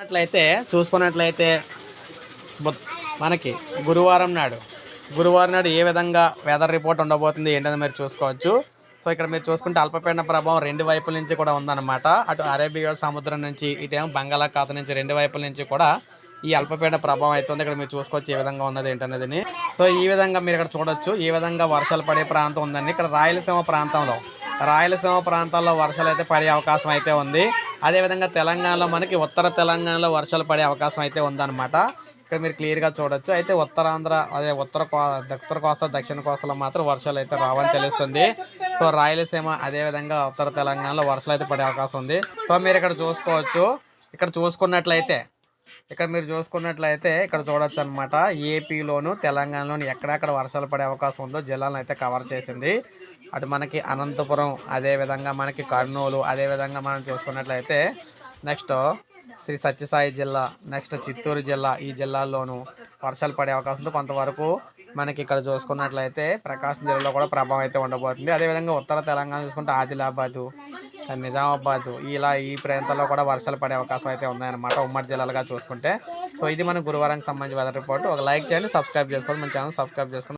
చూసుకున్నట్లయితే చూసుకున్నట్లయితే మనకి గురువారం నాడు. గురువారం నాడు ఏ విధంగా వెదర్ రిపోర్ట్ ఉండబోతుంది ఏంటని మీరు చూసుకోవచ్చు. సో ఇక్కడ మీరు చూసుకుంటే అల్పపీడన ప్రభావం రెండు వైపుల నుంచి కూడా ఉందన్నమాట. అటు అరేబియా సముద్రం నుంచి ఇటేమో బంగాళాఖాతం నుంచి రెండు వైపుల నుంచి కూడా ఈ అల్పపీడన ప్రభావం అవుతుంది ఇక్కడ మీరు చూసుకోవచ్చు ఏ విధంగా ఉన్నది ఏంటనేది సో ఈ విధంగా మీరు ఇక్కడ చూడొచ్చు. ఈ విధంగా వర్షాలు పడే ప్రాంతం ఉందండి. ఇక్కడ రాయలసీమ ప్రాంతంలో రాయలసీమ ప్రాంతాల్లో వర్షాలు అయితే పడే అవకాశం అయితే ఉంది. అదేవిధంగా తెలంగాణలో మనకి ఉత్తర తెలంగాణలో వర్షాలు పడే అవకాశం అయితే ఉందన్నమాట. ఇక్కడ మీరు క్లియర్గా చూడొచ్చు. అయితే ఉత్తరాంధ్ర అదే ఉత్తర కో ఉత్తర కోస్తా దక్షిణ కోస్తాలో మాత్రం వర్షాలు అయితే రావని తెలుస్తుంది. సో రాయలసీమ అదేవిధంగా ఉత్తర తెలంగాణలో వర్షాలు అయితే పడే అవకాశం ఉంది. సో మీరు ఇక్కడ చూసుకోవచ్చు. ఇక్కడ చూసుకున్నట్లయితే ఇక్కడ మీరు చూసుకున్నట్లయితే ఇక్కడ చూడొచ్చు అనమాట ఏపీలోను తెలంగాణలోను ఎక్కడెక్కడ వర్షాలు పడే అవకాశం ఉందో జిల్లాలను అయితే కవర్ చేసింది. అటు మనకి అనంతపురం అదేవిధంగా మనకి కర్నూలు అదేవిధంగా మనం చూసుకున్నట్లయితే నెక్స్ట్ శ్రీ సత్యసాయి జిల్లా నెక్స్ట్ చిత్తూరు జిల్లా ఈ జిల్లాల్లోనూ వర్షాలు పడే అవకాశం ఉంది. కొంతవరకు మనకి ఇక్కడ చూసుకున్నట్లయితే ప్రకాశం జిల్లాలో కూడా ప్రభావం అయితే ఉండబోతుంది. అదేవిధంగా ఉత్తర తెలంగాణ చూసుకుంటే ఆదిలాబాదు నిజామాబాద్ ఇలా ఈ ప్రాంతాల్లో కూడా వర్షాలు పడే అవకాశం అయితే ఉన్నాయన్నమాట ఉమ్మడి జిల్లాలుగా చూసుకుంటే. సో ఇది మన గురువారానికి సంబంధించి వెదర్ రిపోర్ట్ ఒక లైక్ చేయండి సబ్స్క్రైబ్ చేసుకోండి మన ఛానల్ సబ్స్క్రైబ్ చేసుకోండి.